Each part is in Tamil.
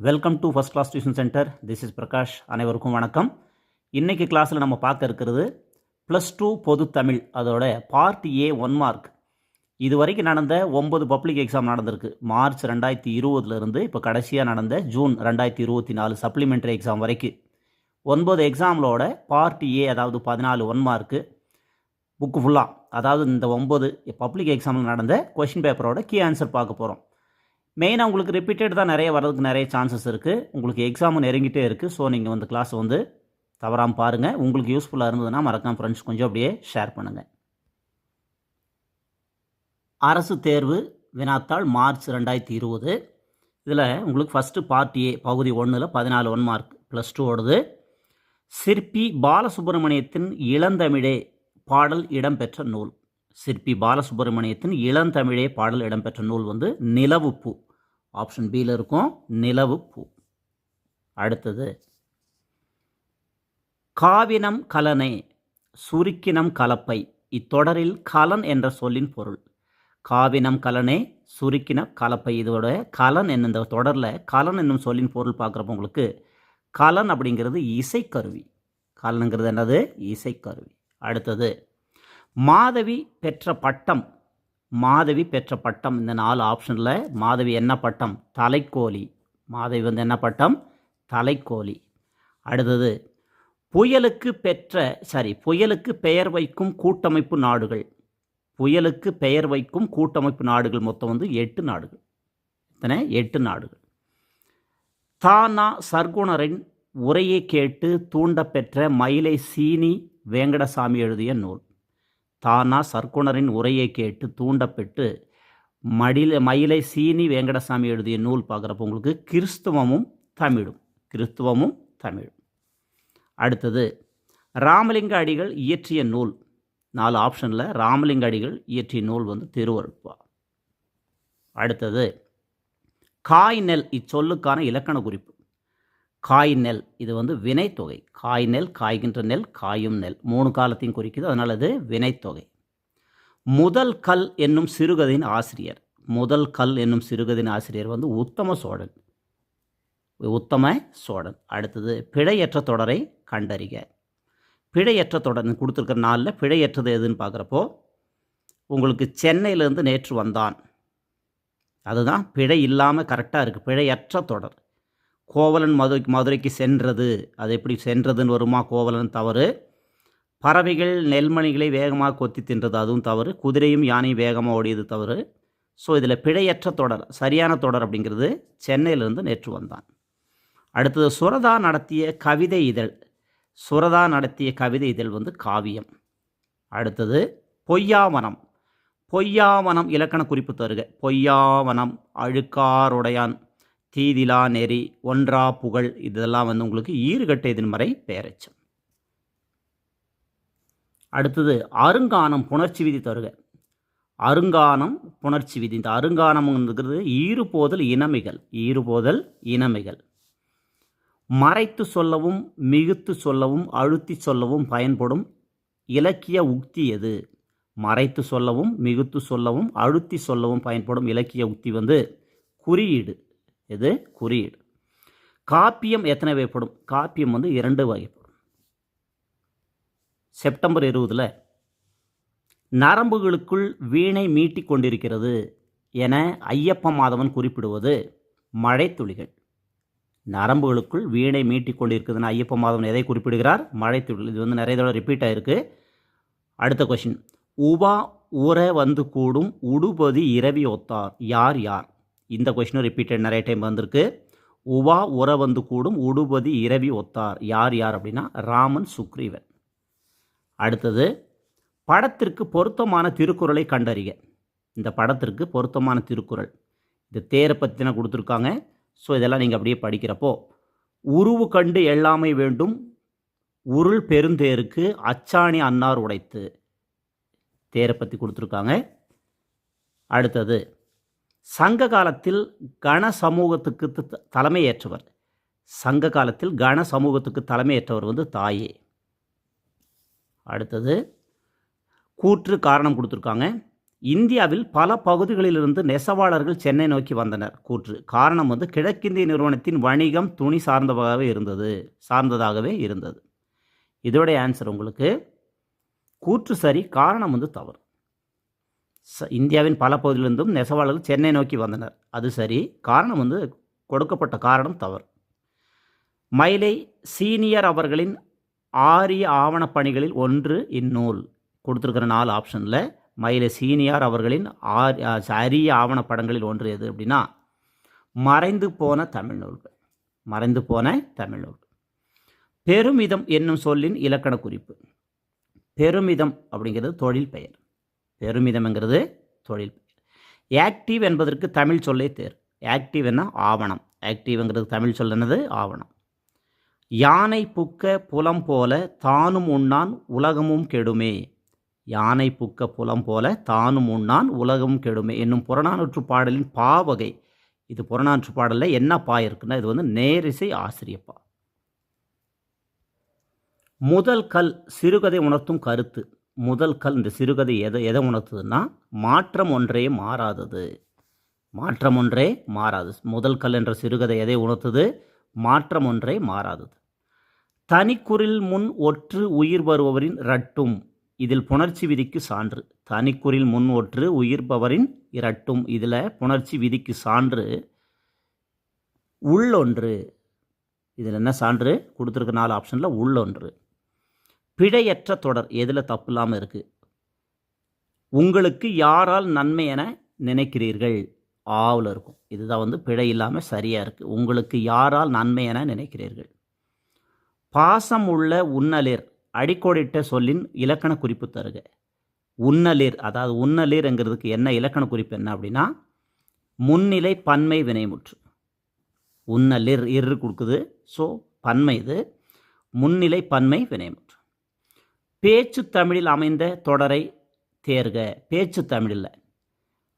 Welcome to first class tuition centre this is Prakash அனைவருக்கும் வணக்கம். இன்றைக்கி கிளாஸில் நம்ம பார்க்க இருக்கிறது ப்ளஸ் டூ பொது தமிழ் அதோட பார்ட் ஏ ஒன் மார்க் இது வரைக்கும் நடந்த ஒம்பது பப்ளிக் எக்ஸாம் நடந்திருக்கு. மார்ச் ரெண்டாயிரத்தி இருபதுலேருந்து இப்போ கடைசியாக நடந்த ஜூன் ரெண்டாயிரத்தி இருபத்தி நாலு சப்ளிமெண்ட்ரி எக்ஸாம் வரைக்கும். ஒன்பது எக்ஸாம்களோட பார்ட் ஏ அதாவது பதினாலு ஒன் மார்க்கு புக்கு ஃபுல்லாக அதாவது இந்த ஒம்பது பப்ளிக் எக்ஸாமில் நடந்த கொஷின் பேப்பரோட கீ ஆன்சர் பார்க்க போகிறோம் மெயினாக உங்களுக்கு ரிப்பீட்டட் தான் நிறைய வர்றதுக்கு நிறைய சான்சஸ் இருக்குது உங்களுக்கு எக்ஸாமும் நெருங்கிட்டே இருக்குது ஸோ நீங்கள் வந்து கிளாஸ் வந்து தவறாமல் பாருங்கள் உங்களுக்கு யூஸ்ஃபுல்லாக இருந்ததுன்னா மறக்காமல் ஃப்ரெண்ட்ஸ் கொஞ்சம் அப்படியே ஷேர் பண்ணுங்கள் அரசு தேர்வு வினாத்தாள் மார்ச் ரெண்டாயிரத்தி இருபது. இதில் உங்களுக்கு ஃபஸ்ட்டு பார்ட் ஏ பகுதி ஒன்றில் பதினாலு ஒன் மார்க் ப்ளஸ் டூ ஓடுது. சிற்பி பாலசுப்ரமணியத்தின் இளந்தமிழே பாடல் இடம்பெற்ற நூல். சிற்பி பாலசுப்ரமணியத்தின் இளந்தமிழே பாடல் இடம்பெற்ற நூல் வந்து நிலவுப்பூ. ஆப்ஷன் பியில் இருக்கும் நிலவு பூ. அடுத்தது காவினம் கலனை சுருக்கினம் கலப்பை. இத்தொடரில் கலன் என்ற சொல்லின் பொருள். காவினம் கலனே சுருக்கின கலப்பை. இதோட கலன் என்ன இந்த தொடரில் கலன் என்னும் சொல்லின் பொருள் பார்க்குறப்ப உங்களுக்கு கலன் அப்படிங்கிறது இசைக்கருவி. கலனுங்கிறது என்னது? இசைக்கருவி. அடுத்தது மாதவி பெற்ற பட்டம் மாதவி பெற்ற பட்டம் இந்த நாலு ஆப்ஷனில் மாதவி என்ன பட்டம்? தலைக்கோழி. மாதவி வந்து என்ன பட்டம்? தலைக்கோழி. அடுத்தது புயலுக்கு பெற்ற சாரி புயலுக்கு பெயர் வைக்கும் கூட்டமைப்பு நாடுகள். புயலுக்கு பெயர் வைக்கும் கூட்டமைப்பு நாடுகள் மொத்தம் வந்து எட்டு நாடுகள். இத்தனை எட்டு நாடுகள். தானா சர்க்குணரின் உரையை கேட்டு தூண்டப்பெற்ற மயிலை சீனி வேங்கடசாமி எழுதிய நூல். தானா சர்க்குணரின் உரையை கேட்டு தூண்டப்பெற்று மடில மயிலை சீனி வேங்கடசாமி எழுதிய நூல் பார்க்குறப்ப உங்களுக்கு கிறிஸ்துவமும் தமிழும் கிறிஸ்துவமும் தமிழும். அடுத்தது ராமலிங்க அடிகள் இயற்றிய நூல். நாலு ஆப்ஷனில் ராமலிங்க அடிகள் இயற்றிய நூல் வந்து திருவருட்பா. அடுத்தது காய் நெல் இச்சொல்லுக்கான இலக்கண குறிப்பு. காய் நெல். இது வந்து வினைத்தொகை காய் நெல் காய்கின்ற நெல் காயும் நெல். மூணு காலத்தையும் குறிக்குது. அதனால் அது வினைத்தொகை முதல் கல் என்னும் சிறுகதையின் ஆசிரியர். முதல் கல் என்னும் சிறுகதையின் ஆசிரியர் வந்து உத்தம சோழன். உத்தம சோழன். அடுத்தது பிழையற்ற தொடரை கண்டறிக. பிழையற்ற தொடர் கொடுத்துருக்கிற நாளில் பிழையற்றது எதுன்னு பார்க்குறப்போ உங்களுக்கு சென்னையிலேருந்து நேற்று வந்தான். அதுதான் பிழை இல்லாமல் கரெக்டாக இருக்குது பிழையற்ற தொடர். கோவலன் மது மதுரைக்கு சென்றது. அது எப்படி சென்றதுன்னு வருமா? கோவலன் தவறு. பறவைகள் நெல்மணிகளை வேகமாக கொத்தி தின்றது அதுவும் தவறு. குதிரையும் யானையும் வேகமாக ஓடியது தவறு. ஸோ இதில் பிழையற்ற தொடர் சரியான தொடர் அப்படிங்கிறது சென்னையிலேருந்து நேற்று வந்தான். அடுத்தது சுரதா நடத்திய கவிதை இதழ். சுரதா நடத்திய கவிதை இதழ் வந்து காவியம். அடுத்தது பொய்யாவனம். பொய்யாவனம் இலக்கண குறிப்பு தருக. பொய்யாவனம் அழுக்காருடையான். தீதிலா நெறி ஒன்றா புகழ் இதெல்லாம் வந்து உங்களுக்கு ஈறுகட்ட எதிர்மறை பெயரச்சம் அடுத்தது அருங்கானம் புணர்ச்சி விதி தருக. அருங்கானம் புணர்ச்சி விதி. இந்த அருங்கானம்ங்கிறது ஈறுபோதல் இனமைகள் ஈறுபோதல் இனமைகள் மறைத்து சொல்லவும் மிகுத்து சொல்லவும் அழுத்தி சொல்லவும் பயன்படும் இலக்கிய உக்தி எது? மறைத்து சொல்லவும் மிகுத்து சொல்லவும் அழுத்தி சொல்லவும் பயன்படும் இலக்கிய உக்தி வந்து குறியீடு. இது குறியீடு. காப்பியம் எத்தனை வகைப்படும்? காப்பியம் வந்து இரண்டு வகைப்படும். செப்டம்பர் இருபதில் நரம்புகளுக்குள் வீணை மீட்டிக் கொண்டிருக்கிறது என ஐயப்ப மாதவன் குறிப்பிடுவது மழைத்துளிகள். நரம்புகளுக்குள் வீணை மீட்டிக் கொண்டிருக்குதுன்னு ஐயப்ப மாதவன் எதை குறிப்பிடுகிறார்? மழைத்துளிகள். இது வந்து நிறைய தடவை ரிப்பீட் ஆகிருக்கு அடுத்த கொஷின் உபா ஊர வந்து கூடும் உடுபதி இரவி ஒத்தார். யார் யார்? இந்த கொஷினும் ரிப்பீட்டட் நிறைய டைம் வந்திருக்கு. உவா உற வந்து கூடும் உடுபதி இரவி ஒத்தார். யார் யார் அப்படின்னா ராமன் சுக்ரீவன். அடுத்தது படத்திற்கு பொருத்தமான திருக்குறளை கண்டறிக. இந்த படத்திற்கு பொருத்தமான திருக்குறள். இந்த தேரை பற்றின கொடுத்துருக்காங்க. ஸோ இதெல்லாம் நீங்கள் அப்படியே படிக்கிறப்போ உருவு கண்டு எல்லாமை வேண்டும் உருள் பெருந்தேருக்கு அச்சாணி அன்னார் உடைத்து. தேரை பற்றி கொடுத்துருக்காங்க. அடுத்தது சங்க காலத்தில் கண சமூகத்துக்கு த- தலைமையேற்றவர். சங்க காலத்தில் கண சமூகத்துக்கு தலைமையேற்றவர் வந்து தாயே. அடுத்தது கூற்று காரணம் கொடுத்துருக்காங்க. இந்தியாவில் பல பகுதிகளிலிருந்து நெசவாளர்கள் சென்னை நோக்கி வந்தனர். கூற்று காரணம் வந்து கிழக்கிந்திய நிறுவனத்தின் வணிகம் துணி சார்ந்ததாகவே இருந்தது சார்ந்ததாகவே இருந்தது. இதோடைய ஆன்சர் உங்களுக்கு. கூற்று சரி காரணம் வந்து தவறு. இந்தியாவின் பல பகுதியிலிருந்தும் நெசவாளர்கள் சென்னை நோக்கி வந்தனர். அது சரி காரணம் வந்து கொடுக்கப்பட்ட காரணம் தவறு. மயிலை சீனியர் அவர்களின் ஆரிய ஆவணப்பணிகளில் ஒன்று இந்நூல் கொடுத்துருக்கிற நாலு ஆப்ஷனில் மயிலை சீனியர் அவர்களின் ஆர் அரிய ஆவணப்படங்களில் ஒன்று எது அப்படின்னா மறைந்து போன தமிழ் நூல்கள். மறைந்து போன தமிழ் நூல்கள். பெருமிதம் என்னும் சொல்லின் இலக்கண குறிப்பு. பெருமிதம் அப்படிங்கிறது தொழில் பெயர். பெருமிதம்ங்கிறது தொழில். ஆக்டிவ் என்பதற்கு தமிழ் சொல்லே தேர். ஆக்டிவ் என்ன ஆவணம். ஆக்டிவ்ங்கிறது தமிழ் சொல் என்னது? ஆவணம். யானை புக்க புலம் போல தானும் உண்ணான் உலகமும் கெடுமே. யானை புக்க புலம் போல தானும் உண்ணான் உலகமும் கெடுமே. என்னும் புறநானூற்று பாடலின் பாவகை இது புறநானூற்று பாடலில் என்ன பா இருக்குன்னா இது வந்து நேரிசை ஆசிரியப்பா முதல் கல் சிறுகதை உணர்த்தும் கருத்து. முதல் கல் இந்த சிறுகதை எதை எதை உணர்த்துதுன்னா மாற்றம் ஒன்றே மாறாதது. மாற்றம் ஒன்றே மாறாது. முதல் கல் என்ற சிறுகதை எதை உணர்த்துது? மாற்றம் ஒன்றே மாறாதது. தனிக்குறில் முன் ஒற்று உயிர் வருபவரின் ரட்டும் இதில் புணர்ச்சி விதிக்கு சான்று. தனிக்குறில் முன் ஒற்று உயிர்பவரின் இரட்டும் இதில் புணர்ச்சி விதிக்கு சான்று. உள்ளொன்று இதில் என்ன சான்று? கொடுத்துருக்க நாலு ஆப்ஷனில் உள்ளொன்று. பிழையற்ற தொடர் எதில் தப்பு இல்லாமல் இருக்குது உங்களுக்கு யாரால் நன்மை என நினைக்கிறீர்கள்? ஆவில் இருக்கும். இதுதான் வந்து பிழை இல்லாமல் சரியாக இருக்குது உங்களுக்கு யாரால் நன்மை என நினைக்கிறீர்கள்? பாசம் உள்ள உன்னலிர் அடிக்கோடிட்ட சொல்லின் இலக்கண குறிப்பு தருக. உன்னலிர் அதாவது உன்னலிர்ங்கிறதுக்கு என்ன இலக்கண குறிப்பு என்ன அப்படின்னா முன்னிலை பன்மை வினைமுற்று. உன்னலிர் இரு கொடுக்குது. ஸோ பன்மை இது. முன்னிலை பன்மை வினைமுற்று பேச்சு தமிழில் அமைந்த தொடரை தேர்க. பேச்சு தமிழில்.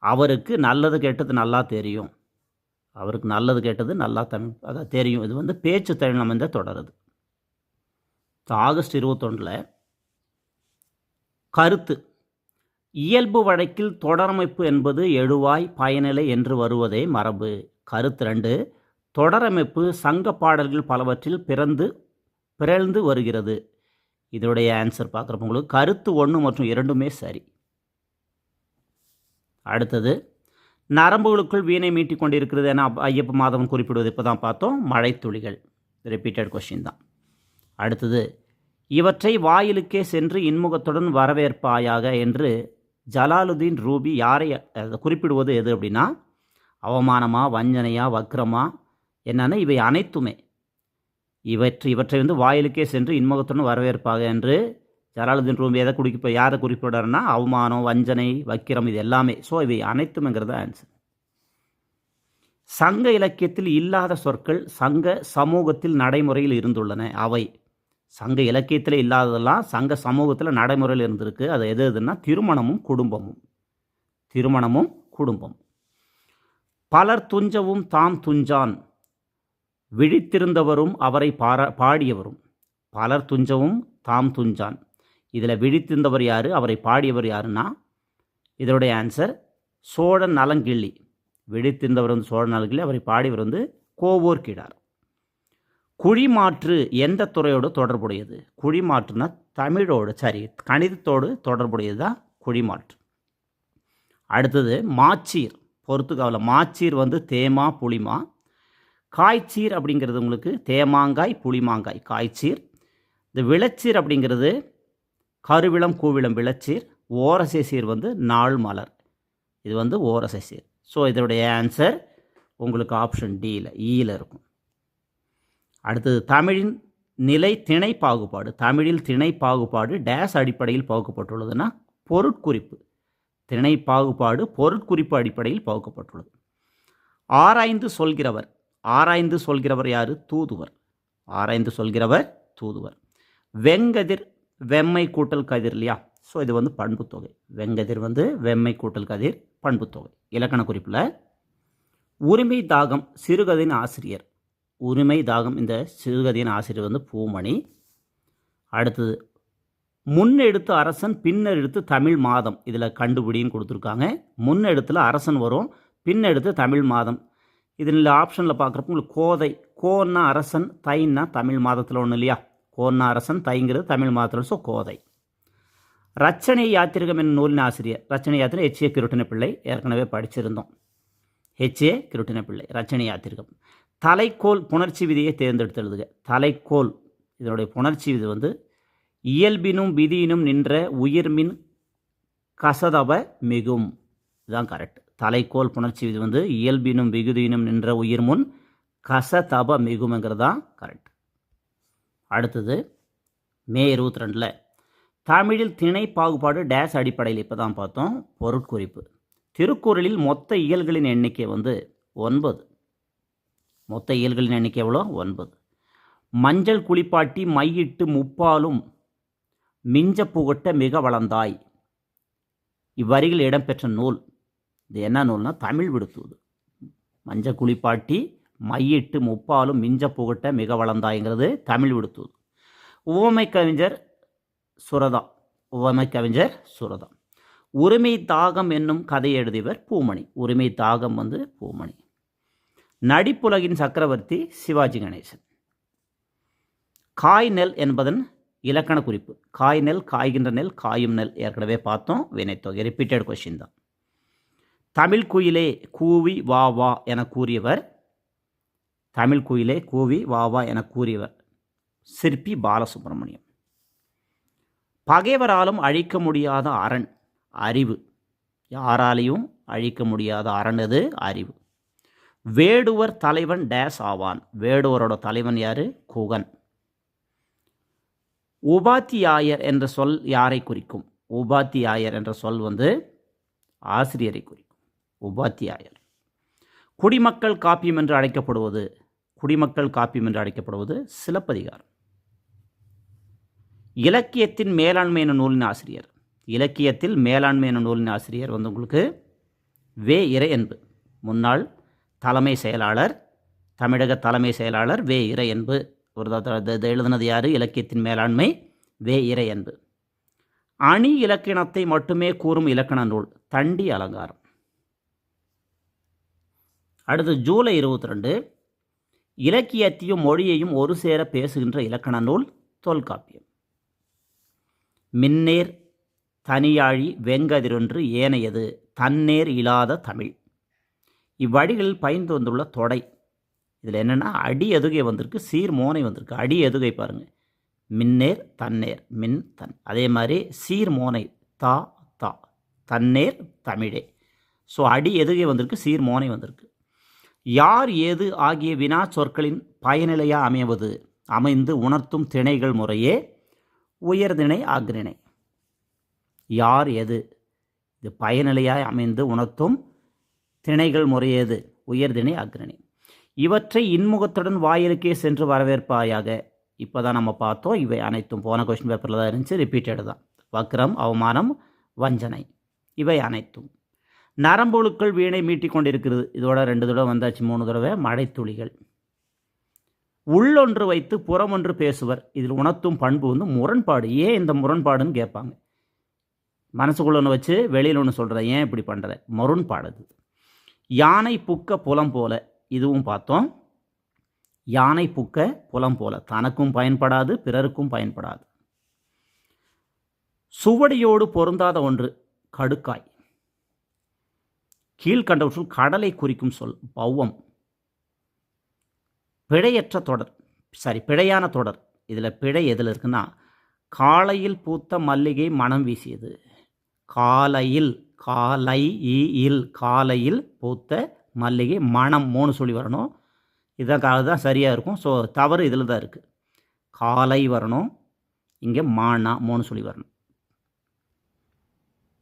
அவருக்கு நல்லது கெட்டது நல்லா தெரியும். அவருக்கு நல்லது கெட்டது நல்லா தமிழ் அதான் தெரியும். இது வந்து பேச்சு தமிழ் அமைந்த தொடருது ஆகஸ்ட் இருபத்தொன்றில் கருத்து. இயல்பு வழக்கில் தொடரமைப்பு என்பது எழுவாய் பயனிலை என்று வருவதே மரபு. கருத்து ரெண்டு தொடரமைப்பு சங்க பாடல்கள் பலவற்றில் பிறந்து பிறழ்ந்து வருகிறது. இதோடைய ஆன்சர் பார்க்குறப்ப உங்களுக்கு கருத்து ஒன்று மற்றும் இரண்டுமே சரி. அடுத்தது நரம்புகளுக்குள் வீணை மீட்டிக் கொண்டிருக்கிறது என ஐயப்ப மாதவன் குறிப்பிடுவது இப்போ தான் பார்த்தோம். மழைத்துளிகள் ரிப்பீட்டட் கொஷின் தான். அடுத்தது இவற்றை வாயிலுக்கே சென்று இன்முகத்துடன் வரவேற்பாயாக என்று ஜலாலுதீன் ரூபி யாரை குறிப்பிடுவது எது அப்படின்னா அவமானமா வஞ்சனையா வக்ரமா என்னென்னா இவை அனைத்துமே இவற்றை இவற்றை வந்து வாயிலுக்கே சென்று இன்முகத்துடன் வரவேற்பாக என்று ஜலாலுதீன் ரூம் எதை குறிப்ப யாரை குறிப்பிடுறாருன்னா அவமானம் வஞ்சனை வக்கிரம் இது எல்லாமே. ஸோ இவை அனைத்தும்ங்கிறது ஆன்சர் சங்க இலக்கியத்தில் இல்லாத சொற்கள் சங்க சமூகத்தில் நடைமுறையில் இருந்துள்ளன அவை. சங்க இலக்கியத்தில் இல்லாததெல்லாம் சங்க சமூகத்தில் நடைமுறையில் இருந்திருக்கு. அது எது எதுன்னா திருமணமும் குடும்பமும். திருமணமும் குடும்பம். பலர் துஞ்சவும் தாம் துஞ்சான். விழித்திருந்தவரும் அவரை பாரா பாடியவரும். பலர் துஞ்சவும் தாம் துஞ்சான். இதில் விழித்திருந்தவர் யார்? அவரை பாடியவர் யாருன்னா? இதனுடைய ஆன்சர் சோழன் நலங்கிள்ளி. விழித்திருந்தவர் வந்து சோழ நலங்கிள்ளி அவரை பாடியவர் வந்து கோவோர் கிடார் குழிமாற்று எந்த துறையோடு தொடர்புடையது? குழிமாற்றுனா தமிழோடு சரி கணிதத்தோடு தொடர்புடையது தான் குழிமாற்று. அடுத்தது மாச்சீர். பொறுத்துக்காவில் மாச்சீர் வந்து தேமா புளிமா காய்ச்சீர் அப்படிங்கிறது உங்களுக்கு தேமாங்காய் புளிமாங்காய். காய்ச்சீர். இந்த விளச்சீர் அப்படிங்கிறது கருவிளம் கூவிளம் விளச்சீர். ஓரசை சீர் வந்து நாள் மலர். இது வந்து ஓரசை சீர். ஸோ இதனுடைய ஆன்சர் உங்களுக்கு ஆப்ஷன் டியில் ஈயில் இருக்கும். அடுத்தது தமிழின் நிலை திணை பாகுபாடு தமிழில் திணை பாகுபாடு டேஸ் அடிப்படையில் பகுக்கப்பட்டுள்ளதுன்னா பொருட்குறிப்பு. திணை பாகுபாடு பொருட்குறிப்பு அடிப்படையில் பகுக்கப்பட்டுள்ளது. ஆராய்ந்து சொல்கிறவர். ஆராய்ந்து சொல்கிறவர் யார்? தூதுவர். ஆராய்ந்து சொல்கிறவர் தூதுவர். வெங்கதிர் வெம்மை கூட்டல் கதிர் இல்லையா? ஸோ இது வந்து பண்புத்தொகை வெங்கதிர் வந்து வெம்மை கூட்டல் கதிர் பண்புத்தொகை இலக்கண குறிப்பில் உரிமை தாகம் சிறுகதையின் ஆசிரியர். உரிமை தாகம் இந்த சிறுகதையின் ஆசிரியர் வந்து பூமணி. அடுத்தது முன்னெடுத்து அரசன் பின்னெடுத்து தமிழ் மாதம். இதில் கண்டுபிடின்னு கொடுத்துருக்காங்க. முன்னெடுத்தில் அரசன் வரும் பின்னெடுத்து தமிழ் மாதம். இதில் ஆப்ஷனில் பார்க்குறப்ப உங்களுக்கு கோதை கோன்னா அரசன் தைன்னா தமிழ் மாதத்தில் ஒன்று இல்லையா? கோன்னா அரசன் தைங்கிறது தமிழ் மாதத்தில் ஸோ கோதை. ரச்சனை யாத்திரிகம் என் நூலின் ஆசிரியர் ரச்சனை யாத்திரை ஹெச்ஏ கிருட்டின பிள்ளை ஏற்கனவே படிச்சிருந்தோம். ஹெச்ஏ கிருட்டின பிள்ளை ரச்சனை யாத்திரிகம். தலைக்கோல் புணர்ச்சி விதியை தேர்ந்தெடுத்து எழுதுக. தலைக்கோல் இதனுடைய புணர்ச்சி விதி வந்து இயல்பினும் விதியினும் நின்ற உயிர்மின் கசதவ மிகும். இதுதான் கரெக்ட் தலைக்கோல் புணர்ச்சி இது வந்து இயல்பினும் விகுதியினும் நின்ற உயிர் முன் கசதப மிகுமங்கிறது? தான் கரெக்ட் அடுத்தது மே இருபத்தி ரெண்டில் தமிழில் திணை பாகுபாடு டேஸ் அடிப்படையில் இப்போ தான் பார்த்தோம். பொருட்குறிப்பு. திருக்குறளில் மொத்த இயல்களின் எண்ணிக்கை வந்து ஒன்பது. மொத்த இயல்களின் எண்ணிக்கை எவ்வளோ? ஒன்பது. மஞ்சள் குளிப்பாட்டி மையிட்டு முப்பாலும் மிஞ்ச புகட்ட மிக வளர்ந்தாய். இவ்வரிகள் இடம்பெற்ற நூல். இது என்ன நூல்னா தமிழ் விடுத்துவது மஞ்ச குளிப்பாட்டி மையிட்டு முப்பாலும் மிஞ்ச புகட்ட மிக வளர்ந்தாய்ங்கிறது தமிழ் விடுத்துவது உவமை கவிஞர் சுரதா. உவமை கவிஞர் சுரதா. உரிமை தாகம் என்னும் கதை எழுதியவர் பூமணி. உரிமை தாகம் வந்து பூமணி. நடிப்புலகின் சக்கரவர்த்தி சிவாஜி கணேசன். காய் நெல் என்பதன் இலக்கண குறிப்பு. காய் நெல் காய்கின்ற நெல் காயும் நெல் ஏற்கனவே பார்த்தோம். வினைத்தொகை ரிப்பீட்டட் கொஷின் தான். தமிழ் குயிலே கூவி வா வா என கூறியவர். தமிழ் குயிலே கூவி வா வா என கூறியவர். சிற்பி பாலசுப்ரமணியம். பகைவராலும் அழிக்க முடியாத அரண் அறிவு. யாராலையும் அழிக்க முடியாத அரண் அது அறிவு. வேடுவர் தலைவன் டேஸ் ஆவான். வேடுவரோட தலைவன் யார்? குகன். உபாத்தியாயர் என்ற சொல் யாரை குறிக்கும்? உபாத்தியாயர் என்ற சொல் வந்து ஆசிரியரை குறிக்கும். உபாத்தியாயர். குடிமக்கள் காப்பியம் என்று அழைக்கப்படுவது குடிமக்கள் காப்பியம் என்று அழைக்கப்படுவது சிலப்பதிகாரம். இலக்கியத்தின் மேலாண்மை என நூலின் ஆசிரியர். இலக்கியத்தில் மேலாண்மை என நூலின் ஆசிரியர் வந்து உங்களுக்கு வே இறை என்பு. முன்னாள் தலைமை செயலாளர் தமிழக தலைமை செயலாளர் வே இறை என்பு. ஒரு இதை எழுதுனது யார்? இலக்கியத்தின் மேலாண்மை வே இறை என்பு. அணி இலக்கணத்தை மட்டுமே கூறும் இலக்கண நூல் தண்டி அலங்காரம். அடுத்து ஜூலை இருபத்தி ரெண்டு இலக்கியத்தையும் மொழியையும் ஒரு சேர பேசுகின்ற இலக்கண நூல் தொல்காப்பியம். மின்னேர் தனியாழி வெங்கதிரொன்று ஏனையது தன்னேர் இல்லாத தமிழ். இவ்வழிகளில் பயந்து வந்துள்ள தொடை. இதில் என்னென்னா அடி எதுகை வந்திருக்கு சீர் மோனை வந்திருக்கு. அடி எதுகை பாருங்கள் மின்னேர் தன்னேர் மின் தன். அதே மாதிரி சீர் மோனை தா தா. தன்னேர் தமிழே. ஸோ அடி எதுகை வந்திருக்கு சீர் மோனை வந்திருக்கு. யார் ஏது ஆகிய வினா சொற்களின் பயனிலையாக அமைவது? அமைந்து உணர்த்தும் திணைகள் முறையே உயர்திணை ஆக்ரிணை யார் எது இது பயனிலையாய் அமைந்து உணர்த்தும் திணைகள் முறையேது உயர்திணை அக்ரணி இவற்றை இன்முகத்துடன் வாயிலுக்கே சென்று வரவேற்பாயாக. இப்போ தான் நம்ம பார்த்தோம் இவை அனைத்தும் போன கொஸ்டின் பேப்பரில் தான் இருந்துச்சு ரிப்பீட்டடு தான். வக்ரம் அவமானம் வஞ்சனை இவை அனைத்தும். நரம்புழுக்கள் வீணை மீட்டி கொண்டிருக்கிறது. இதோட ரெண்டு தடவை வந்தாச்சு மூணு தடவை. மழைத்துளிகள் உள்ளொன்று வைத்து புறம் ஒன்று பேசுவர். இதில் உணர்த்தும் பண்பு வந்து முரண்பாடு. ஏன் இந்த முரண்பாடுன்னு கேட்பாங்க. மனசுக்குள்ள ஒன்று வச்சு வெளியில் ஒன்று சொல்கிற ஏன் இப்படி பண்ணுற முரண்பாடு அது. யானை புக்க புலம் போல. இதுவும் பார்த்தோம். யானை புக்க புலம் போல. தனக்கும் பயன்படாது பிறருக்கும் பயன்படாது. சுவடியோடு பொருந்தாத ஒன்று கடுக்காய். கீழ்கண்டவற்றுள் கடலை குறிக்கும் சொல் பௌவம். பிழையற்ற தொடர் சாரி பிழையான தொடர். இதில் பிழை எதில் இருக்குன்னா காலையில் பூத்த மல்லிகை மனம் வீசியது. காலையில் காலை இல் காலையில் பூத்த மல்லிகை மனம் மூணு சொல்லி வரணும். இதான் கால தான் சரியாக இருக்கும். ஸோ தவறு இதில் தான் இருக்குது காலை வரணும் இங்கே மானா மூணு சொல்லி வரணும்.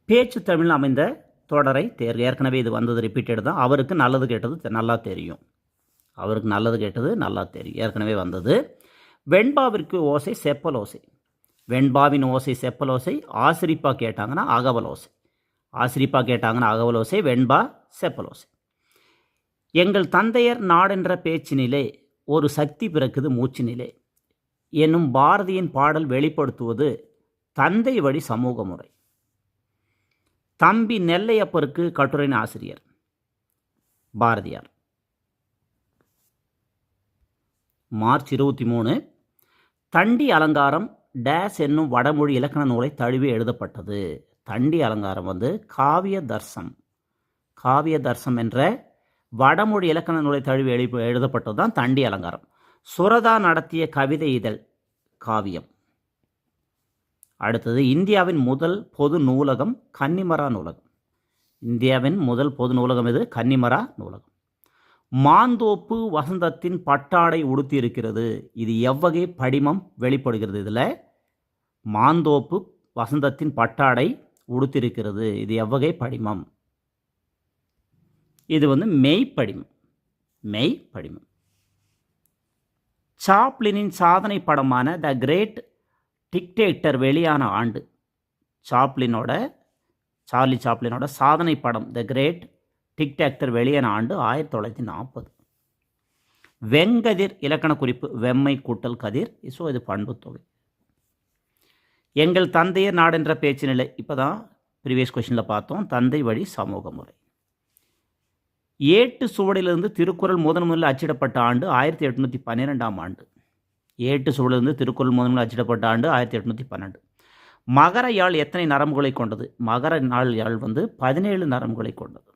பேச்சு தமிழ் அமைந்த தொடரை தேர் ஏற்கனவே இது வந்தது ரிப்பீட்டட் தான். அவருக்கு நல்லது கேட்டது நல்லா தெரியும். அவருக்கு நல்லது கேட்டது நல்லா தெரியும். ஏற்கனவே வந்தது. வெண்பாவிற்கு ஓசை செப்பல் ஓசை. வெண்பாவின் ஓசை செப்பல் ஓசை ஆசிரிப்பா கேட்டாங்கன்னா அகவல் ஓசை. ஆசிரிப்பா கேட்டாங்கன்னா அகவல் ஓசை வெண்பா செப்பல் ஓசை. எங்கள் தந்தையர் நாடென்ற பேச்சினிலே ஒரு சக்தி பிறக்குது மூச்சினிலே. என்னும் பாரதியின் பாடல் வெளிப்படுத்துவது தந்தை வழி சமூக முறை. தம்பி நெல்லையப்பருக்கு கட்டுரையின் ஆசிரியர். பாரதியார். மார்ச் இருபத்தி மூணு தண்டி அலங்காரம் டேஸ் என்னும் வடமொழி இலக்கண நூலை தழுவி எழுதப்பட்டது. தண்டி அலங்காரம் வந்து காவிய தர்சம். காவிய தர்சம் என்ற வடமொழி இலக்கண நூலை தழுவி எழு எழுதப்பட்டது தான் தண்டி அலங்காரம். சுரதா நடத்திய கவிதை இதழ் காவியம். அடுத்தது இந்தியாவின் முதல் பொது நூலகம் கன்னிமரா நூலகம். இந்தியாவின் முதல் பொது நூலகம் இது கன்னிமரா நூலகம். மாந்தோப்பு வசந்தத்தின் பட்டாடை உடுத்தி இருக்கிறது இது எவ்வகை படிமம் வெளிப்படுகிறது? இதில் மாந்தோப்பு வசந்தத்தின் பட்டாடை உடுத்திருக்கிறது இது எவ்வகை படிமம்? இது வந்து மெய் படிமம் மெய் படிமம் சாப்ளினின் சாதனை படமான த கிரேட் டிக்டேட்டர் வெளியான ஆண்டு. சாப்ளினோட சார்லி சாப்ளினோட சாதனை படம் த கிரேட் டிக்டாக்டர் வெளியான ஆண்டு ஆயிரத்தி தொள்ளாயிரத்தி நாற்பது வெங்கதிர் இலக்கண குறிப்பு வெம்மை கூட்டல் கதிர். ஸோ இது பண்புத்தொகை எங்கள் தந்தையர் நாடென்ற பேச்சு நிலை. இப்போ தான் ப்ரீவியஸ் கொஷனில் பார்த்தோம். தந்தை வழி சமூக முறை. ஏட்டு சுவடிலிருந்து திருக்குறள் முதன் முதலில் அச்சிடப்பட்ட ஆண்டு ஆயிரத்தி எட்நூற்றி பன்னிரெண்டாம் ஆண்டு. ஏட்டு சூழலிருந்து திருக்குறள் முதன் அச்சிடப்பட்ட ஆண்டு ஆயிரத்தி எட்நூற்றி பன்னெண்டு. மகர யாழ் எத்தனை நரம்புகளை கொண்டது? மகர நாள் யாழ் வந்து பதினேழு நரம்புகளை கொண்டது.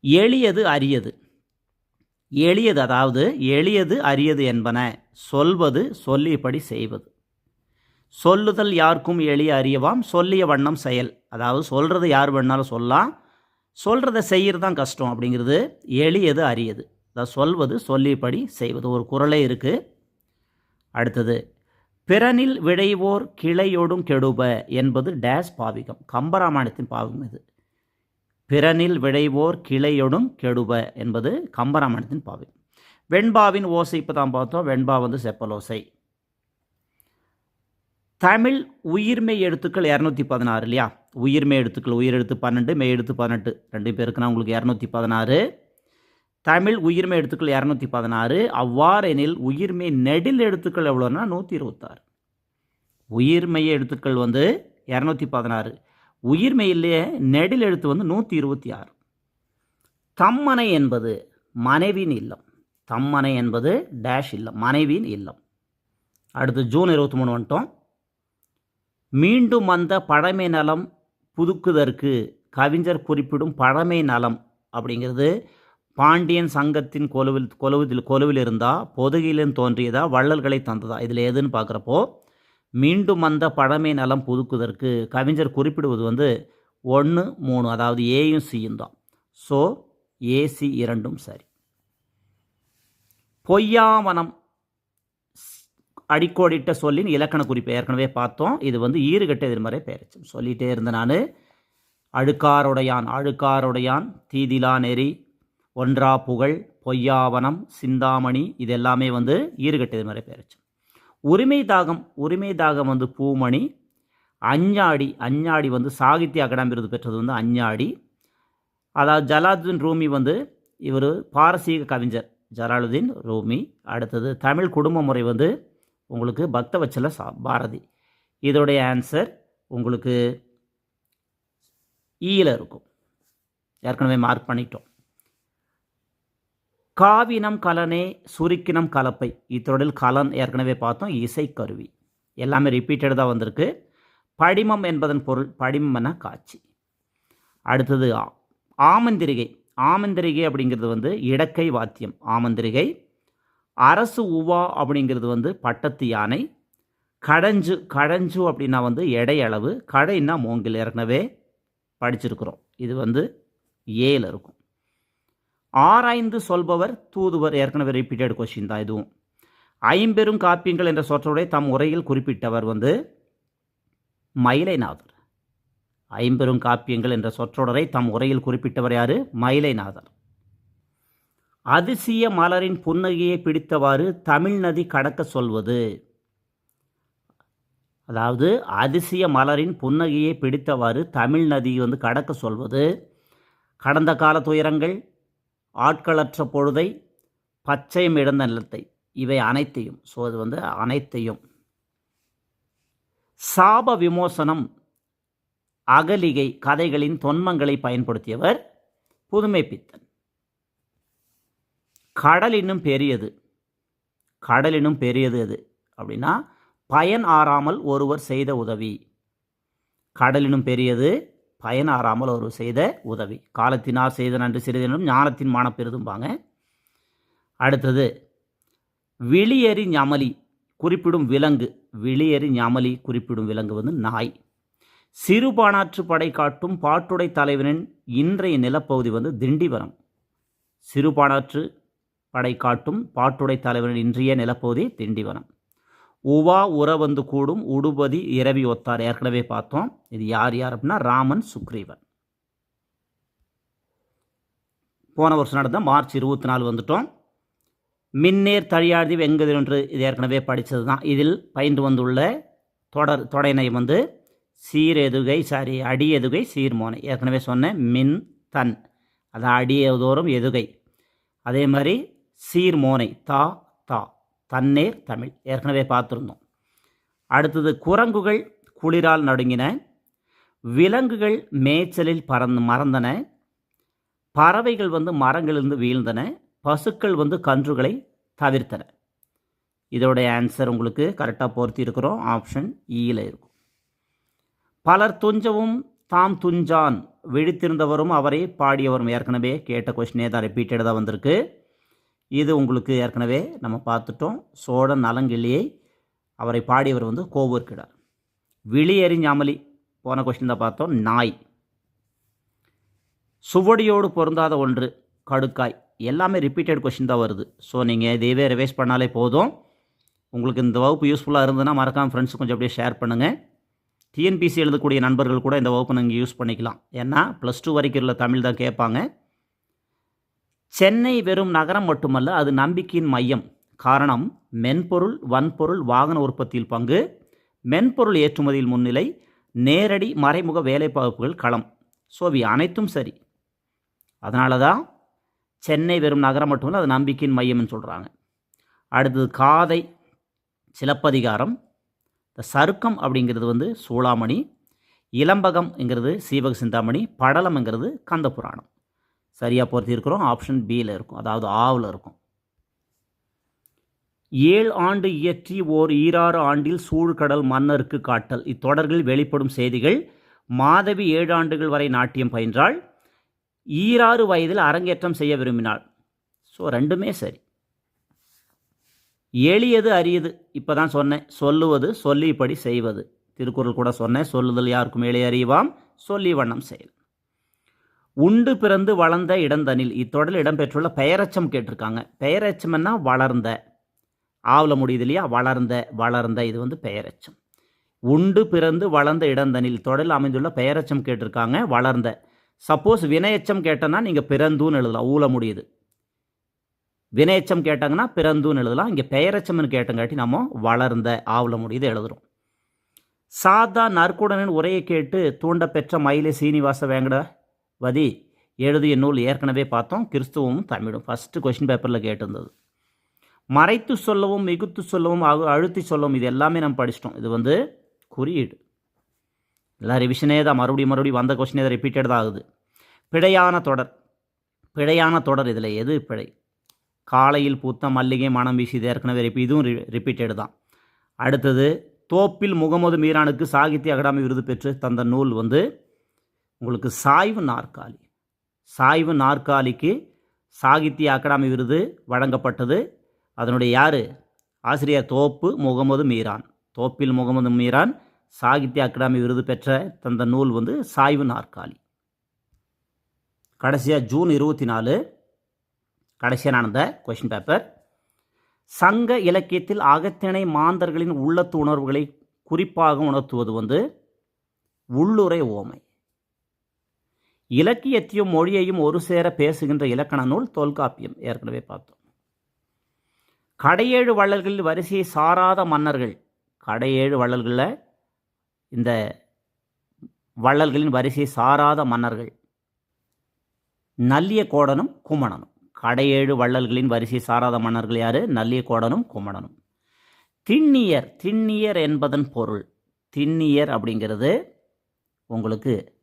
எளியது அரியது. எளியது அதாவது எளியது அரியது என்பன சொல்வது சொல்லியபடி செய்வது. சொல்லுதல் யாருக்கும் எளிய அறியவாம் சொல்லிய வண்ணம் செயல். அதாவது சொல்கிறது யார் வேணாலும் சொல்லலாம். சொல்கிறத செய்கிறது தான் கஷ்டம் அப்படிங்கிறது எளியது அரியது. அதாவது சொல்வது சொல்லியபடி செய்வது. ஒரு குரலே இருக்குது அடுத்தது பிறனில் விளைவோர் கிளையோடும் கெடுப என்பது டேஸ் பாவிகம் கம்பராமாயணத்தின் பாவிகம் இது. பிறனில் விளைவோர் கிளையொடும் கெடுப என்பது கம்பராமாயணத்தின் பாவிகம். வெண்பாவின் ஓசை இப்போ தான் பார்த்தோம். வெண்பா வந்து செப்பலோசை தமிழ் உயிர்மை எழுத்துக்கள் இரநூத்தி பதினாறு இல்லையா? உயிர்மை எழுத்துக்கள் உயிர் எழுத்து பன்னெண்டு மெய் எழுத்து பதினெட்டு ரெண்டு பேருக்குன்னா உங்களுக்கு இரநூத்தி பதினாறு. தமிழ் உயிர்மை எழுத்துக்கள் இரநூத்தி பதினாறு. அவ்வாறெனில் உயிர்மை நெடில் எழுத்துக்கள் எவ்வளோன்னா நூற்றி இருபத்தாறு. உயிர்மெய் எழுத்துக்கள் வந்து இரநூத்தி பதினாறு. உயிர்மையிலேயே நெடில் எழுத்து வந்து நூற்றி இருபத்தி ஆறு. தம்மனை என்பது மனைவியின் இல்லம். தம்மனை என்பது டேஷ் இல்லம் மனைவியின் இல்லம். அடுத்து ஜூன் இருபத்தி மூணு வந்துட்டோம். மீண்டும் வந்த பழமை நலம் புதுக்குதற்கு கவிஞர் குறிப்பிடும் பழமை நலம் அப்படிங்கிறது பாண்டியன் சங்கத்தின் கொலுவில் கொலுவில் கொலுவில் இருந்தா பொதுகையிலும் தோன்றியதா வள்ளல்களை தந்ததா? இதில் எதுன்னு பார்க்குறப்போ மீண்டும் அந்த பழமை நலம் புதுக்குதற்கு கவிஞர் குறிப்பிடுவது வந்து ஒன்று மூணு அதாவது ஏயும் சியும் தான். ஸோ ஏசி இரண்டும் சரி. பொய்யாவனம் அடிக்கோடிட்ட சொல்லின் இலக்கண குறிப்பை ஏற்கனவே பார்த்தோம். இது வந்து ஈறுகட்ட எதிர்மறை பெயர்ச்சம் சொல்லிகிட்டே இருந்த நான். அழுக்காருடையான் அழுக்காருடையான் தீதிலா நெறி ஒன்றா புகழ் பொய்யாவனம் சிந்தாமணி இது எல்லாமே வந்து ஈர்கெட்டு இது மாதிரி பெயர்ச்சம் உரிமை தாகம் உரிமை தாகம் வந்து பூமணி அஞ்ஞாடி அஞ்ஞாடி வந்து சாகித்ய அகாடமி விருது பெற்றது வந்து அஞ்ஞாடி. அதாவது ஜலாலுதீன் ரூமி வந்து இவர் பாரசீக கவிஞர் ஜலாலுதீன் ரூமி. அடுத்தது தமிழ் குடும்ப முறை வந்து உங்களுக்கு பக்தவச்சல சா பாரதி. இதோடைய ஆன்சர் உங்களுக்கு ஈயில் இருக்கும். ஏற்கனவே மார்க் பண்ணிட்டோம். காவினம் கலனே சுருக்கினம் கலப்பை. இத்தொடரில் கலன் ஏற்கனவே பார்த்தோம். இசைக்கருவி எல்லாமே ரிப்பீட்டட் தான் வந்திருக்கு. படிமம் என்பதன் பொருள் படிமம்னா காட்சி. அடுத்தது ஆ- ஆமந்திரிகை. ஆமந்திரிகை அப்படிங்கிறது வந்து இடக்கை வாத்தியம். ஆமந்திரிகை. அரசு உவா அப்படிங்கிறது வந்து பட்டத்து யானை. கடஞ்சு கடஞ்சு அப்படின்னா வந்து எடை அளவு. கடைன்னா மூங்கில். ஏற்கனவே படிச்சிருக்கிறோம். இது வந்து ஏல இருக்கும். ஆராய்ந்து சொல்பவர் தூதுவர் ஏற்கனவே ரிப்பீட்டட் கொஸ்டின் தான் இதுவும். ஐம்பெரும் காப்பியங்கள் என்ற சொற்றொடரை தம் உரையில் குறிப்பிட்டவர் வந்து மயிலைநாதர். ஐம்பெரும் காப்பியங்கள் என்ற சொற்றொடரை தம் உரையில் குறிப்பிட்டவர் யாரு? மயிலைநாதர். அதிசய மலரின் புன்னகையை பிடித்தவாறு தமிழ் நதி கடக்க சொல்வது. அதாவது அதிசய மலரின் புன்னகையை பிடித்தவாறு தமிழ் நதி வந்து கடக்க சொல்வது. கடந்த கால துயரங்கள் ஆட்களற்ற பொழுதை பச்சையும் இழந்த நிலத்தை இவை அனைத்தையும் ஸோ அது வந்து அனைத்தையும். சாப விமோசனம் அகலிகை கதைகளின் தொன்மங்களை பயன்படுத்தியவர் புதுமை பித்தன் கடலினும் பெரியது. கடலினும் பெரியது அது அப்படின்னா பயன் ஆறாமல் ஒருவர் செய்த உதவி. கடலினும் பெரியது பயனாறாமல் அவர் செய்த உதவி. காலத்தினார் செய்த நன்றி சிறிதனும் ஞானத்தின் மானப்பெருதும்பாங்க அடுத்தது விளியறி ஞமலி குறிப்பிடும் விலங்கு. விளியறி ஞமலி குறிப்பிடும் விலங்கு வந்து நாய். சிறுபானாற்று படை காட்டும் பாட்டுடை தலைவனின் இன்றைய நிலப்பகுதி வந்து திண்டிவனம். சிறுபானாற்று படை காட்டும் பாட்டுடை தலைவனின் இன்றைய நிலப்பகுதி திண்டிவனம். உவா உற வந்து கூடும் உடுபதி இரவி ஒத்தார். ஏற்கனவே பார்த்தோம். இது யார் யார் அப்படின்னா ராமன் சுக்ரீவன். போன வருஷம் நடந்த மார்ச் இருபத்தி நாலு வந்துட்டோம். மின்னேர் தழியாழ்தி வெங்கதிர் என்று இது ஏற்கனவே படித்தது தான் இதில் பயின்று வந்துள்ள தொடர் தொடையினை வந்து சீரெதுகை சாரி அடி எதுகை சீர்மோனை ஏற்கனவே சொன்னேன் மின் தன். அது அடியதோறும் எதுகை. அதே மாதிரி சீர்மோனை தா தன்னேர் தமிழ். ஏற்கனவே பார்த்துருந்தோம். அடுத்தது குரங்குகள் குளிரால் நடுங்கின விலங்குகள் மேய்ச்சலில் பறந்து மறந்தன பறவைகள் வந்து மரங்களிலிருந்து வீழ்ந்தன பசுக்கள் வந்து கன்றுகளை தவிர்த்தன. இதோடைய ஆன்சர் உங்களுக்கு கரெக்டாக பொருத்தி இருக்கிறோம் ஆப்ஷன் ஈயில் e இருக்கும். பலர் துஞ்சவும் தாம் துஞ்சான் விழித்திருந்தவரும் அவரை பாடியவரும். ஏற்கனவே கேட்ட கொஸ்டினே தான் ரிப்பீட்டடாக வந்திருக்கு. இது உங்களுக்கு ஏற்கனவே நம்ம பார்த்துட்டோம். சோழன் நலங்கிள்ளியை அவரை பாடியவர் வந்து கோவூர்கிடார் விழியறிஞாமலி போன கொஸ்டின் தான் பார்த்தோம். நாய். சுவடியோடு பொருந்தாத ஒன்று கடுக்காய். எல்லாமே ரிப்பீட்டட் கொஷின் தான் வருது. ஸோ நீங்கள் இதையவே ரிவைஸ் பண்ணாலே போதும். உங்களுக்கு இந்த வகுப்பு யூஸ்ஃபுல்லாக இருந்ததுன்னா மறக்காமல் ஃப்ரெண்ட்ஸ் கொஞ்சம் அப்படியே ஷேர் பண்ணுங்கள் டிஎன்பிசி எழுதக்கூடிய நண்பர்கள் கூட இந்த வகுப்பு நீங்கள் யூஸ் பண்ணிக்கலாம். ஏன்னா ப்ளஸ் டூ வரைக்கும் உள்ள தமிழ் தான் கேட்பாங்க. சென்னை வெறும் நகரம் மட்டுமல்ல அது நம்பிக்கையின் மையம். காரணம் மென்பொருள் வன்பொருள் வாகன உற்பத்தியில் பங்கு. மென்பொருள் ஏற்றுமதியில் முன்னிலை நேரடி மறைமுக வேலைப்பாய்ப்புகள் களம். ஸோ இவை அனைத்தும் சரி. அதனால தான் சென்னை வெறும் நகரம் மட்டுமல்ல அது நம்பிக்கையின் மையம்னு சொல்கிறாங்க அடுத்தது காதை சிலப்பதிகாரம். இந்த சருக்கம் அப்படிங்கிறது வந்து சூளாமணி இளம்பகம்ங்கிறது சீவக சிந்தாமணி படலம்ங்கிறது கந்த புராணம் சரியாக பொருத்தி இருக்கிறோம். ஆப்ஷன் பியில் இருக்கும். அதாவது ஆவில் இருக்கும். ஏழு ஆண்டு இயற்றி ஓர் ஈராறு ஆண்டில் சூழ்கடல் மன்னருக்கு காட்டல். இத்தொடர்களில் வெளிப்படும் செய்திகள் மாதவி ஏழு ஆண்டுகள் வரை நாட்டியம் பயின்றாள். ஈராறு வயதில் அரங்கேற்றம் செய்ய விரும்பினாள். ஸோ ரெண்டுமே சரி. எளியது அரியது இப்போ தான் சொன்னேன். சொல்லுவது சொல்லிப்படி செய்வது. திருக்குறள் கூட சொன்னேன். சொல்லுதல் யாருக்கும் எளிய அறிவாம் சொல்லி வண்ணம் செயல். உண்டு பிறந்து வளர்ந்த இடந்தனில் இத்தொடரில் இடம்பெற்றுள்ள பெயரச்சம் கேட்டிருக்காங்க. பெயரச்சம்னா வளர்ந்த. ஆவில் முடியுது இல்லையா? வளர்ந்த வளர்ந்த இது வந்து பெயரச்சம். உண்டு பிறந்து வளர்ந்த இடந்தனில் தொடரில் அமைந்துள்ள பெயரச்சம் கேட்டிருக்காங்க வளர்ந்த. சப்போஸ் வினையச்சம் கேட்டனா நீங்கள் பிறந்துன்னு எழுதலாம் ஊல முடியுது. வினையச்சம் கேட்டாங்கன்னா பிறந்துன்னு எழுதலாம் இங்கே பெயரச்சம்னு கேட்டங்காட்டி நம்ம வளர்ந்த ஆவில் முடியுது எழுதுகிறோம் சாதா நற்குடனின் உரையை கேட்டு தூண்ட பெற்ற மயிலை சீனிவாச வேங்கட வதி எழுதிய நூல் ஏற்கனவே பார்த்தோம் கிறிஸ்துவமும் தமிழும். ஃபஸ்ட்டு கொஷின் பேப்பரில் கேட்டிருந்தது. மறைத்து சொல்லவும் மிகுத்து சொல்லவும் அழு அழுத்தி சொல்லவும் இது எல்லாமே நம்ம படிச்சிட்டோம். இது வந்து குறியீடு. எல்லாம் ரிவிஷனே தான். மறுபடியும் மறுபடியும் வந்த கொஷினே தான் ரிப்பீட்டட் தான் ஆகுது. பிழையான தொடர். பிழையான தொடர் இதில் எது பிழை? காலையில் பூத்த மல்லிகை மனம் வீசி இது ஏற்கனவே ரிப்பி இதுவும் ரி ரிப்பீட்டட் தான். அடுத்தது தோப்பில் முகமது மீரானுக்கு சாகித்ய அகாடமி விருது பெற்று தந்த நூல் வந்து உங்களுக்கு சாய்வு நாற்காலி. சாய்வு நாற்காலிக்கு சாகித்ய அகாடமி விருது வழங்கப்பட்டது. அதனுடைய யார்? ஆசிரியர் தோப்பு முகமது மீரான். தோப்பில் முகமது மீரான் சாகித்ய அகாடமி விருது பெற்ற தந்த நூல் வந்து சாய்வு நாற்காலி. கடைசியாக ஜூன் இருபத்தி நாலு கடைசியாக நடந்த கொஷின் பேப்பர் சங்க இலக்கியத்தில் அகத்திணை மாந்தர்களின் உள்ளத்து உணர்வுகளை குறிப்பாக உணர்த்துவது வந்து உள்ளுரை ஓமை. இலக்கியத்தையும் மொழியையும் ஒரு சேர பேசுகின்ற இலக்கண நூல் தொல்காப்பியம். ஏற்கனவே பார்த்தோம். கடையேழு வள்ளல்களில் வரிசையை சாராத மன்னர்கள் கடையேழு வள்ளல்களில் இந்த வள்ளல்களின் வரிசையை சாராத மன்னர்கள் நல்லிய கோடனும் குமணனும். கடையேழு வள்ளல்களின் வரிசை சாராத மன்னர்கள் யார்? நல்லிய கோடனும் குமணனும். திண்ணியர் திண்ணியர் என்பதன் பொருள். திண்ணியர் அப்படிங்கிறது உங்களுக்கு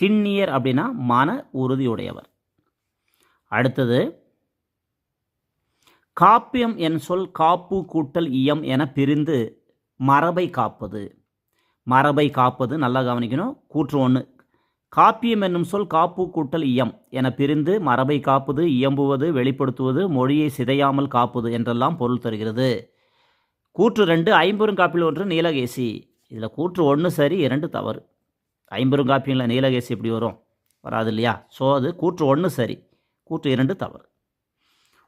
திண்ணியர் அப்படின்னா மன உறுதியுடையவர். அடுத்தது காப்பியம் என் சொல் காப்பு கூட்டல் இயம் என பிரிந்து மரபை காப்பது. மரபை காப்பது நல்லா கவனிக்கணும். கூற்று ஒன்று காப்பியம் என்னும் சொல் காப்பு கூட்டல் இயம் என பிரிந்து மரபை காப்பது இயம்புவது வெளிப்படுத்துவது மொழியை சிதையாமல் காப்பது என்றெல்லாம் பொருள் தருகிறது. கூற்று ரெண்டு ஐம்பெருங்காப்பில் ஒன்று நீலகேசி. இதில் கூற்று ஒன்று சரி இரண்டு தவறு. ஐம்பெருங்காப்பியில் நீலகேசி எப்படி வரும்? வராது இல்லையா ஸோ அது கூற்று ஒன்று சரி. கூற்று இரண்டு தவறு.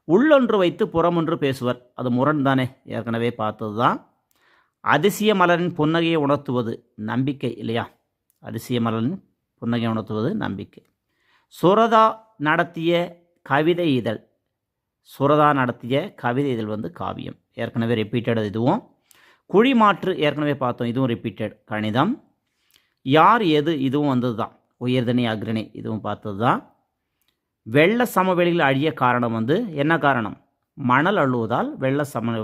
உள்ளொன்று வைத்து புறமொன்று பேசுவர். அது முரண் தானே? ஏற்கனவே பார்த்தது தான் அதிசய மலரின் புன்னகையை உணர்த்துவது நம்பிக்கை இல்லையா? அதிசய மலரின் புன்னகையை உணர்த்துவது நம்பிக்கை. சுரதா நடத்திய கவிதை இதழ். சுரதா நடத்திய கவிதை இதழ் வந்து காவியம். ஏற்கனவே ரிப்பீட்டட் இதுவும். குழிமாற்று ஏற்கனவே பார்த்தோம். இதுவும் ரிப்பீட்டட் கணிதம். யார் எது இதுவும் வந்தது தான் உயர்தனி அக்ரணி இதுவும் பார்த்தது தான் வெள்ள சமவெளிகள் அழிய காரணம் வந்து என்ன காரணம்? மணல் அழுவதால் வெள்ள சம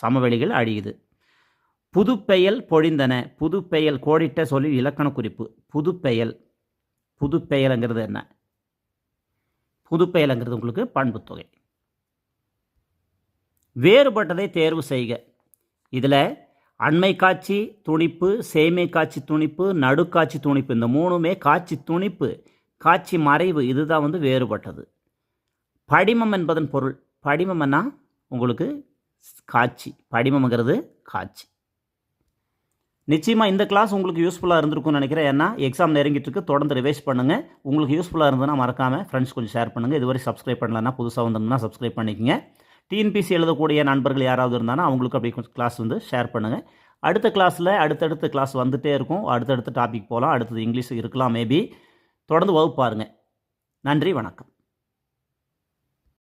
சமவெளிகள் அழியுது. புதுப்பெயல் பொழிந்தன. புதுப்பெயல் கோடிட்ட சொல்லி இலக்கண குறிப்பு. புதுப்பெயல் புதுப்பெயலுங்கிறது என்ன? புதுப்பெயலுங்கிறது உங்களுக்கு பண்புத்தொகை வேறுபட்டதை தேர்வு செய்க. இதில் அண்மை காட்சி துணிப்பு சேமை காட்சி துணிப்பு நடுக்காட்சி துணிப்பு இந்த மூணுமே காட்சி துணிப்பு காட்சி மறைவு இதுதான் வந்து வேறுபட்டது. படிமம் என்பதன் பொருள். படிமம்னா உங்களுக்கு காட்சி. படிமம்ங்கிறது காட்சி. நிச்சயமாக இந்த கிளாஸ் உங்களுக்கு யூஸ்ஃபுல்லாக இருந்திருக்கும்னு நினைக்கிறேன். ஏன்னா எக்ஸாம் நெருங்கிட்டு இருக்கு. தொடர்ந்து ரிவைஸ் பண்ணுங்கள் உங்களுக்கு யூஸ்ஃபுல்லாக இருந்ததுன்னா மறக்காமல் ஃப்ரெண்ட்ஸ் கொஞ்சம் ஷேர் பண்ணுங்கள் இதுவரை சப்ஸ்கிரைப் பண்ணலன்னா புதுசாக வந்தோம்னா சப்ஸ்கிரைப் பண்ணிக்கங்க. டிஎன்பிசி எழுதக்கூடிய நண்பர்கள் யாராவது இருந்தாலும் அவங்களுக்கு அப்படி கொஞ்சம் கிளாஸ் வந்து ஷேர் பண்ணுங்கள் அடுத்த கிளாஸில் அடுத்தடுத்த கிளாஸ் வந்துகிட்டே இருக்கும். அடுத்தடுத்த டாபிக் போகலாம் அடுத்தது இங்கிலீஷ் இருக்கலாம் மேபி தொடர்ந்து வகுப்பாருங்க. நன்றி வணக்கம்.